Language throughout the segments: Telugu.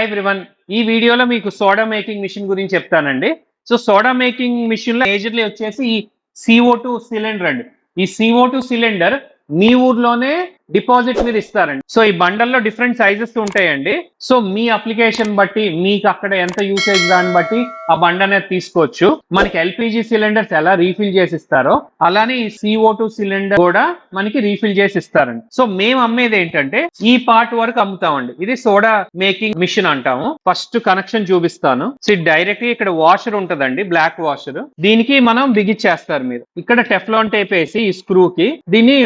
హాయ్ ఎవ్రీవన్ ఈ వీడియోలో మీకు సోడా మేకింగ్ మిషన్ గురించి చెప్తానండి. సో సోడా మేకింగ్ మిషన్లో మేజర్లీ వచ్చేసి ఈ సిఓ టూ సిలిండర్ అండి. ఈ సిఓ టూ సిలిండర్ మీ ఊర్లోనే డిపాజిట్ మీరు ఇస్తారండి. సో ఈ బండల్లో డిఫరెంట్ సైజెస్ ఉంటాయండి. సో మీ అప్లికేషన్ బట్టి మీకు అక్కడ ఎంత యూసేజ్ దాన్ని బట్టి ఆ బండ అనేది తీసుకోవచ్చు. మనకి ఎల్పిజి సిలిండర్స్ ఎలా రీఫిల్ చేసి ఇస్తారో అలానే ఈ సిఓ టూ సిలిండర్ కూడా మనకి రీఫిల్ చేసి ఇస్తారండి సో మేము అమ్మేది ఏంటంటే ఈ పార్ట్ వరకు అమ్ముతామండి. ఇది సోడా మేకింగ్ మిషన్ అంటాము. ఫస్ట్ కనెక్షన్ చూపిస్తాను. సో డైరెక్ట్గా ఇక్కడ వాషర్ ఉంటదండి బ్లాక్ వాషర్ దీనికి మనం బిగిచ్చేస్తారు మీరు. ఇక్కడ టెఫ్లాన్ టేప్ వేసి ఈ స్క్రూ కి దీన్ని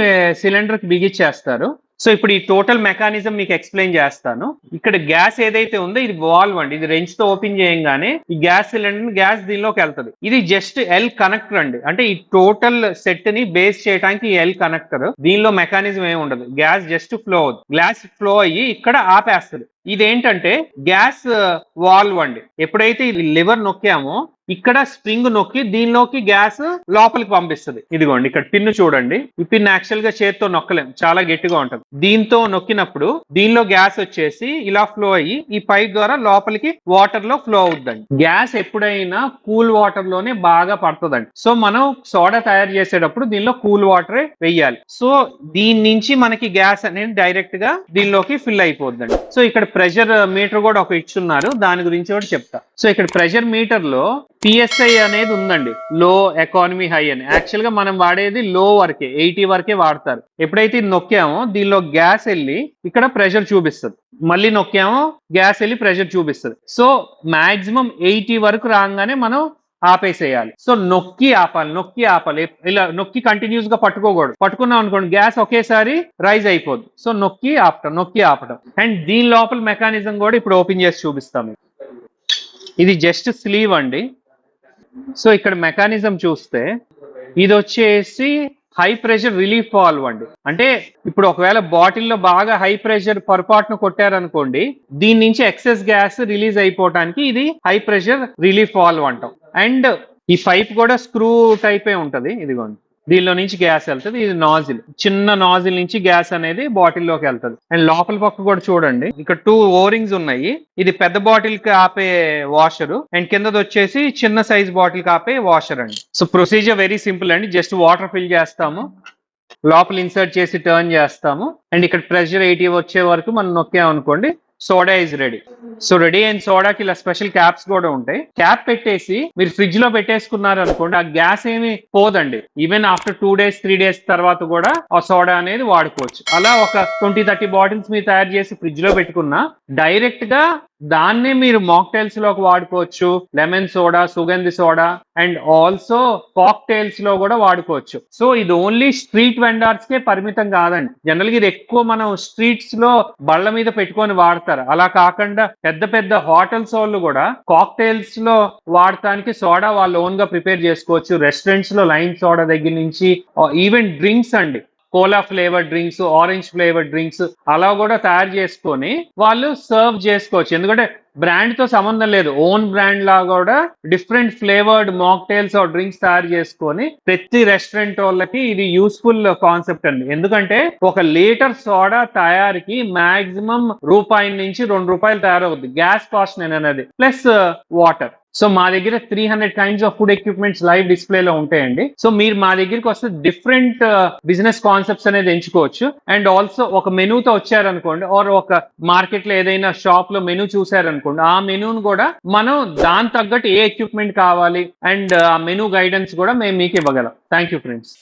సిలిండర్కి బిగిచ్చేస్తారు. సో ఇప్పుడు ఈ టోటల్ మెకానిజం మీకు ఎక్స్ప్లెయిన్ చేస్తాను. ఇక్కడ గ్యాస్ ఏదైతే ఉందో ఇది వాల్వ్ అండి. ఇది రెంచ్తో ఓపెన్ చేయంగానే ఈ గ్యాస్ సిలిండర్ గ్యాస్ దీనిలోకి వెళ్తది. ఇది జస్ట్ ఎల్ కనెక్టర్ అండి. అంటే ఈ టోటల్ సెట్ని బేస్ చేయడానికి ఎల్ కనెక్టర్ దీనిలో మెకానిజం ఏమి ఉండదు. గ్యాస్ జస్ట్ ఫ్లో అవుతుంది. గ్యాస్ ఫ్లో అయ్యి ఇక్కడ ఆపేస్తుంది. ఇదేంటంటే గ్యాస్ వాల్వ్ అండి. ఎప్పుడైతే ఇది లివర్ నొక్కామో ఇక్కడ స్ప్రింగ్ నొక్కి దీనిలోకి గ్యాస్ లోపలికి పంపిస్తుంది. ఇదిగోండి ఇక్కడ పిన్ను చూడండి. ఈ పిన్ యాక్చువల్గా చేతితో నొక్కలేం. చాలా గట్టిగా ఉంటుంది. దీంతో నొక్కినప్పుడు దీనిలో గ్యాస్ వచ్చేసి ఇలా ఫ్లో అయ్యి ఈ పైప్ ద్వారా లోపలికి వాటర్లో ఫ్లో అవుద్దండి. గ్యాస్ ఎప్పుడైనా కూల్ వాటర్లోనే బాగా పడుతుందండి. సో మనం సోడా తయారు చేసేటప్పుడు దీనిలో కూల్ వాటరే వెయ్యాలి. సో దీని నుంచి మనకి గ్యాస్ అనేది డైరెక్ట్గా దీనిలోకి ఫిల్ అయిపోద్దండి. సో ఇక్కడ ప్రెషర్ మీటర్ కూడా ఒక ఇచ్చున్నారు. దాని గురించి కూడా చెప్తా. సో ఇక్కడ ప్రెషర్ మీటర్లో పిఎస్ఐ అనేది ఉందండి. లో ఎకానమీ హై అని. యాక్చువల్గా మనం వాడేది లో వరకే ఎయిటీ వరకే వాడతారు. ఎప్పుడైతే ఇది నొక్కామో దీనిలో గ్యాస్ వెళ్ళి ఇక్కడ ప్రెషర్ చూపిస్తుంది. మళ్ళీ నొక్కామో గ్యాస్ వెళ్ళి ప్రెషర్ చూపిస్తుంది. సో మాక్సిమం ఎయిటీ వరకు రాగానే మనం ఆపేసేయాలి. సో నొక్కి ఆపాలి నొక్కి ఆపాలి. ఇలా నొక్కి కంటిన్యూస్గా పట్టుకోకూడదు. పట్టుకున్నాం అనుకోండి గ్యాస్ ఒకేసారి రైజ్ అయిపోద్ది. సో నొక్కి ఆపటం నొక్కి ఆపటం. అండ్ దీని లోపల మెకానిజం కూడా ఇప్పుడు ఓపెన్ చేసి చూపిస్తాం ఇది జస్ట్ స్లీవ్ అండి. సో ఇక్కడ మెకానిజం చూస్తే ఇది వచ్చేసి హై ప్రెషర్ రిలీఫ్ వాల్వ్ అండి. అంటే ఇప్పుడు ఒకవేళ బాటిల్లో బాగా హై ప్రెషర్ పొరపాటును కొట్టారనుకోండి దీని నుంచి ఎక్సెస్ గ్యాస్ రిలీజ్ అయిపోవడానికి ఇది హై ప్రెషర్ రిలీఫ్ వాల్వ్ అంటాం. అండ్ ఈ పైప్ కూడా స్క్రూ టైపే ఉంటుంది ఇదిగోండి. దీనిలో నుంచి గ్యాస్ వెళ్తుంది ఇది నాజిల్. చిన్న నాజిల్ నుంచి గ్యాస్ అనేది బాటిల్లోకి వెళ్తుంది. అండ్ లోపల పక్క కూడా చూడండి ఇక్కడ టూ ఓరింగ్స్ ఉన్నాయి. ఇది పెద్ద బాటిల్కి ఆపే వాషర్ అండ్ కిందది వచ్చేసి చిన్న సైజ్ బాటిల్కి ఆపే వాషర్ అండి. సో ప్రొసీజర్ వెరీ సింపుల్ అండి జస్ట్ వాటర్ ఫిల్ చేస్తాము లోపల ఇన్సర్ట్ చేసి టర్న్ చేస్తాము. అండ్ ఇక్కడ ప్రెషర్ ఎయిటీ వచ్చే వరకు మనం నొక్కామనుకోండి soda is ready so ready అయిన సోడాకి ఇలా స్పెషల్ క్యాప్స్ కూడా ఉంటాయి. క్యాప్ పెట్టేసి మీరు ఫ్రిడ్జ్లో పెట్టేసుకున్నారు అనుకోండి ఆ గ్యాస్ ఏమి పోదండి. Even after two days three days తర్వాత కూడా ఆ సోడా అనేది వాడుకోవచ్చు. అలా ఒక ట్వంటీ థర్టీ బాటిల్స్ మీరు తయారు చేసి ఫ్రిడ్జ్లో పెట్టుకున్నా డైరెక్ట్గా దాన్ని మీరు మాక్టైల్స్లోకి వాడుకోవచ్చు లెమన్ సోడా సుగంధి సోడా అండ్ ఆల్సో కాక్టైల్స్లో కూడా వాడుకోవచ్చు. సో ఇది ఓన్లీ స్ట్రీట్ వెండర్స్ కే పరిమితం కాదండి. జనరల్గా ఇది ఎక్కువ మనం స్ట్రీట్స్లో బళ్ళ మీద పెట్టుకొని వాడతారు. అలా కాకుండా పెద్ద పెద్ద హోటల్స్ వాళ్ళు కూడా కాక్టైల్స్లో వాడటానికి సోడా వాళ్ళు ఓన్గా ప్రిపేర్ చేసుకోవచ్చు. రెస్టారెంట్స్లో లైన్ సోడా దగ్గర నుంచి ఈవెన్ డ్రింక్స్ అండి. Cola flavour drinks orange flavour drinks అలా కూడా తయారు చేసుకొని వాళ్ళు సర్వ్ చేసుకోవచ్చు. ఎందుకంటే బ్రాండ్తో సంబంధం లేదు. ఓన్ బ్రాండ్ లా కూడా different flavoured mocktails or drinks తయారు చేసుకొని ప్రతి రెస్టారెంట్ వాళ్ళకి ఇది యూస్ఫుల్ కాన్సెప్ట్ అండి. ఎందుకంటే ఒక లీటర్ సోడా తయారీకి మాక్సిమం రూపాయి నుంచి రెండు రూపాయలు తయారవుద్ది. గ్యాస్ కాస్ట్ నేను అనేది. ప్లస్ వాటర్ uh, సో మా దగ్గర three hundred kinds of food equipments live display లో ఉంటాయండి. సో మీరు మా దగ్గరికి వస్తే డిఫరెంట్ బిజినెస్ కాన్సెప్ట్స్ అనేది ఎంచుకోవచ్చు. అండ్ ఆల్సో ఒక మెనూతో వచ్చారనుకోండి ఆర్ ఒక మార్కెట్లో ఏదైనా షాప్లో మెనూ చూసారనుకోండి ఆ మెనూను కూడా మనం దాని తగ్గట్టు ఏ ఎక్విప్మెంట్ కావాలి అండ్ uh, ఆ మెనూ గైడెన్స్ కూడా మేము మీకు ఇవ్వగలం. Thank you friends